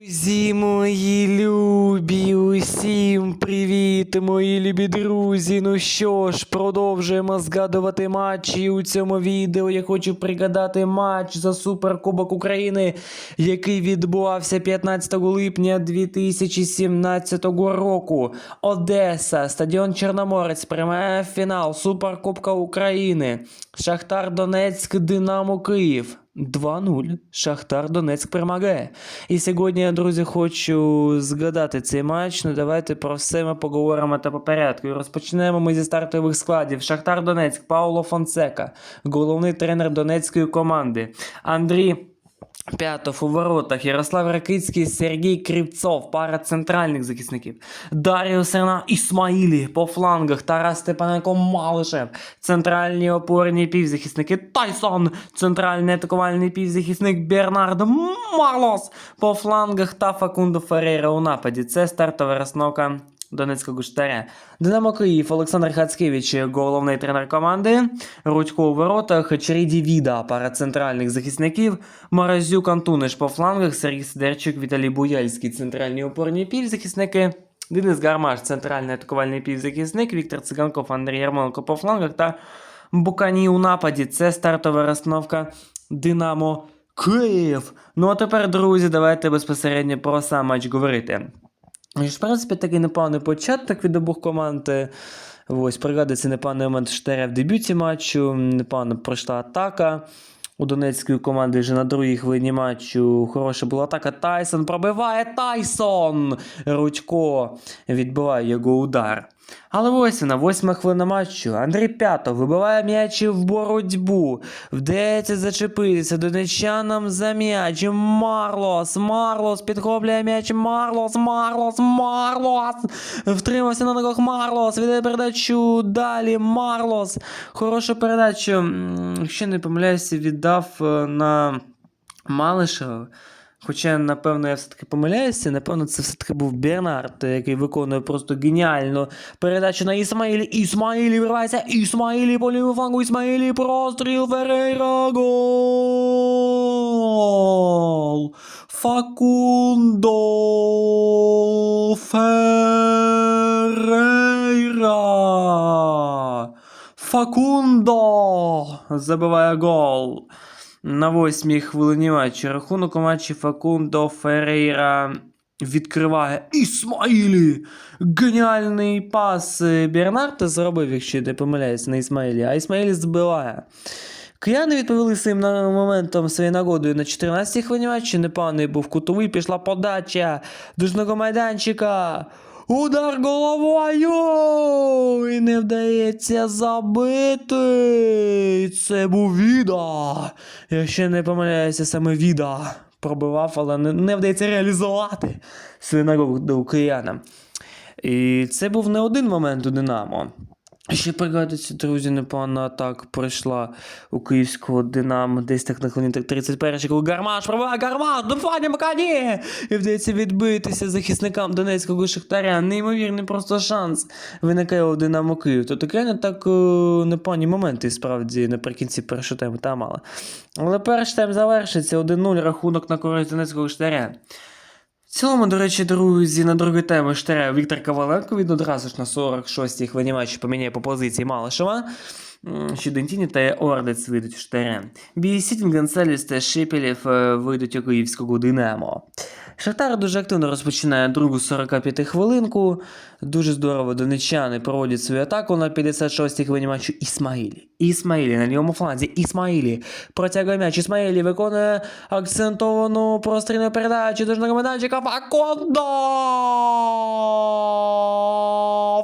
Друзі мої любі, усім привіт, мої любі друзі. Ну що ж, продовжуємо згадувати матчі. У цьому відео я хочу пригадати матч за Суперкубок України, який відбувався 15 липня 2017 року. Одеса, стадіон Чорноморець приймає фінал Суперкубка України. Шахтар Донецьк, Динамо Київ. 2-0. Шахтар Донецьк перемагає. І сьогодні, я, друзі, хочу згадати цей матч. Ну давайте про все ми поговоримо та по порядку. Розпочнемо ми зі стартових складів. Шахтар Донецьк, Пауло Фонсека, головний тренер донецької команди. Андрій П'ятов у воротах, Ярослав Ракицький, Сергій Кривцов, пара центральних захисників. Даріо Сена Ісмаїлі по флангах, Тарас Степаненко Малишев, центральні опорні півзахисники. Тайсон, центральний атакувальний півзахисник. Бернард Марлос по флангах. Та Факундо Ферейра у нападі. Це стартова розновка Донецького штаря. Динамо Київ, Олександр Хацкевич, головний тренер команди. Рудько у воротах, Череді Віда, пара центральних захисників. Морозюк Антуниш по флангах, Сергій Сидерчук, Віталій Буяльський, центральні опорні півзахисники. Денис Гармаш, центральний атакувальний півзахисник, Віктор Циганков, Андрій Ярмоленко по флангах та Букані у нападі. Це стартова розстановка Динамо Київ. Ну а тепер, друзі, давайте безпосередньо про сам матч говорити. Ж, в принципі, такий непевний початок від обох команд. Ось, пригадується непевний момент Штаря в дебюті матчу, непевно пройшла атака. У донецької команди вже на другій хвилині матчу хороша була атака. Тайсон пробиває Тайсон! Рудько відбиває його удар. Але ось вона, восьма хвилина матчу. Андрій П'ятов вибиває м'ячі в боротьбу. Вдається зачепитися донечанам за м'яч. Марлос, Марлос підхоплює м'яч. Марлос, Марлос, Марлос. Втримався на ногах Марлос. Віддає передачу далі. Марлос. Хорошу передачу. Якщо не помиляюся, віддав е, на Малишева. Хоча, напевно, я все-таки помиляюся, напевно, це все-таки був Бернард, який виконує просто геніальну передачу на Ісмаїлі. Ісмаїлі виривається, Ісмаїлі по лівому флангу, Ісмаїлі простріл Ферейра, гол! Факундо Ферейра! Факундо забиває гол. На восьмій хвилині матчу рахунок у матчі Факундо Ферейра відкриває Ісмаїлі. Геніальний пас Бернарда зробив, якщо не помиляюсь, на Ісмаїлі, а Ісмаїлі збиває. Кияни відповіли своїм моментом своєю нагодою на 14-й хвилині матчу. Непоганий був кутовий, пішла подача дужного майданчика. Удар головою! І не вдається забити. Це був Віда. Якщо не помиляюся, саме Віда пробивав, але не, не вдається реалізувати свій до киянам. І це був не один момент у Динамо. Ще пригадується, друзі, непогана атака пройшла у київського Динамо, десь так на хвилині 31 коли Гармаш пробиває Гармаш, до Фані Макані! І вдається відбитися захисникам Донецького Шахтаря. Неймовірний просто шанс виникає у Динамо Київ. То таке не так е, непогані моменти, справді, наприкінці першого тайму та мало. Але перший тайм завершиться 1-0 рахунок на користь Донецького Шахтаря. Цілому, до речі, друзі, на другий тайм штаря Віктор Коваленко він одразу ж на 46-й хвилині матчі поміняє по позиції Малишева. Щодентіні та Ордець вийдуть в штаря. Бійсітін, Гонсаліс та Шепелєв е, вийдуть у київського Динамо. Шахтар дуже активно розпочинає другу 45 хвилинку. Дуже здорово донечани проводять свою атаку на 56-й хвилині матчу Ісмаїлі. Ісмаїлі на лівому фланзі. Ісмаїлі протягує м'яч. Ісмаїлі виконує акцентовану прострільну передачу жного майданчика. Факондо!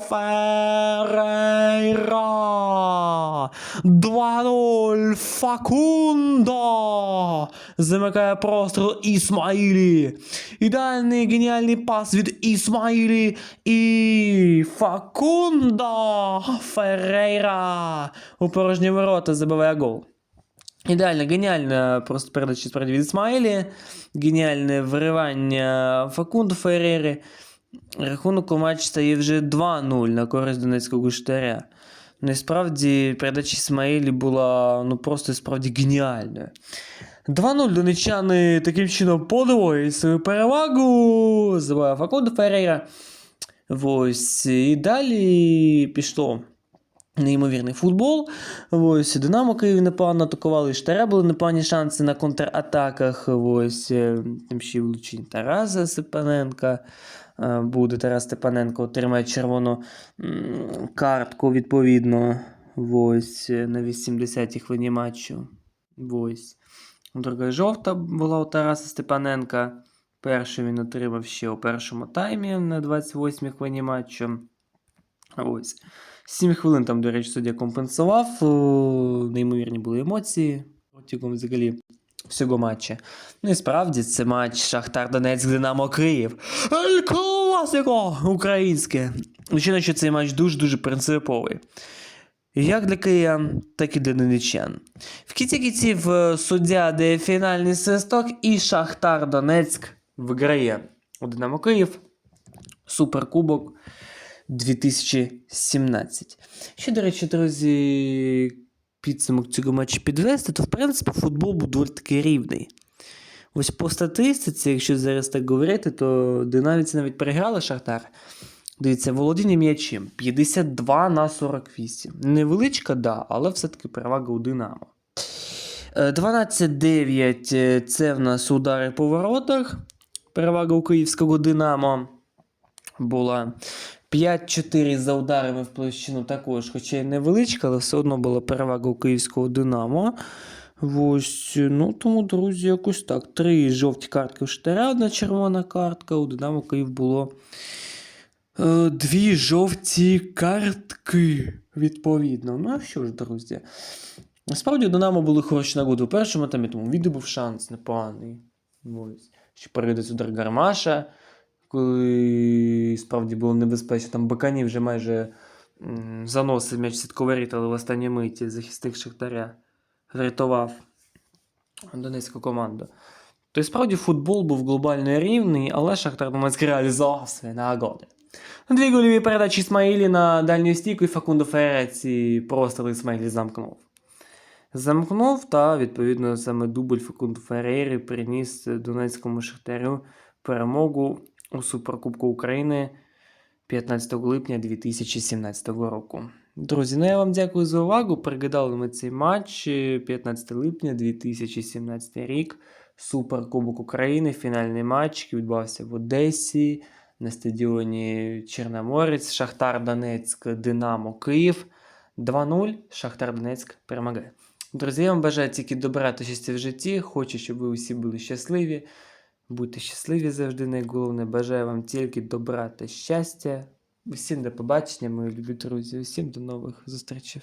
Ферейра! 2-0! Факундо! Замикає простріл Ісмаїлі. Ідеальний геніальний пас від Ісмаїлі і Факундо Ферейра у порожні ворота забиває гол. Ідеально, геніальна просто передача справді від Ісмаїлі, геніальне виривання Факундо Ферейри. Рахунок у матчі стає вже 2-0 на користь Донецького штаря. Ну передача Ісмаїлі була ну просто справді геніальною. 2-0 донечани таким чином подвоїть свою перевагу. Забиває Факунду Ферейра. Ось. І далі пішло. Неймовірний футбол. Ось Динамо Київ непогано атакували, і Штаря були непогані шанси на контратаках. Ось е, там ще й Тараса Степаненка. Е, Буде Тарас Степаненко отримає червону картку відповідно. Ось е, на 80-й хвилині матчу. Ось. Друга жовта була у Тараса Степаненка. Першу він отримав ще у першому таймі на 28-й хвилині матчу. Ось. 7 хвилин там, до речі, суддя компенсував. Неймовірні були емоції протягом взагалі всього матча. Ну і справді це матч Шахтар Донецьк Динамо Київ. Ель Класико! Українське. Звичайно, що цей матч дуже-дуже принциповий. Як для киян, так і для донеччан. В кінці кінців е, суддя дає фінальний свисток, і Шахтар Донецьк виграє у Динамо Київ. Суперкубок 2017. Ще, до речі, друзі, підсумок цього матчу підвести, то в принципі футбол був доволі таки рівний. Ось по статистиці, якщо зараз так говорити, то динаміці навіть переграли Шахтар. Дивіться, володіння м'ячем 52 на 48. Невеличка, да, але все-таки перевага у Динамо. Е, 12-9 е, це в нас удари по воротах. Перевага у київського Динамо була. 5-4 за ударами в площину також, хоча й невеличка, але все одно була перевага у київського Динамо. Ось, ну тому, друзі, якось так. Три жовті картки у Штаря, одна червона картка. У Динамо Київ було е, дві жовті картки, відповідно. Ну, а що ж, друзі? Насправді, Динамо були хороші нагоди у першому таймі, тому відео був шанс непоганий. Ось. Ще перейде удар Гармаша, коли справді було небезпечно. Там Бакані вже майже заносив м'яч сітковеріт, але в останній миті захисник Шахтаря врятував донецьку команду. То й справді футбол був глобально рівний, але Шахтар Донецьк реалізував свої нагоди. Дві гольові передачі Ісмаїлі на дальню стійку і Факундо Ферець і простріл Ісмаїлі замкнув. Замкнув та, відповідно, саме дубль Факунду Ферейри приніс Донецькому Шахтарю перемогу у Суперкубку України 15 липня 2017 року. Друзі, ну я вам дякую за увагу. Пригадали ми цей матч е, 15 липня 2017 рік. Суперкубок України, фінальний матч, який відбувався в Одесі на стадіоні Чорноморець, Шахтар Донецьк, Динамо Київ. 2-0. Шахтар Донецьк перемагає. Друзі, я вам бажаю тільки добра та щастя в житті. Хочу, щоб ви усі були щасливі. Будьте щасливі завжди, найголовне. Бажаю вам тільки добра та щастя. Усім до побачення, мої любі друзі. Усім до нових зустрічей.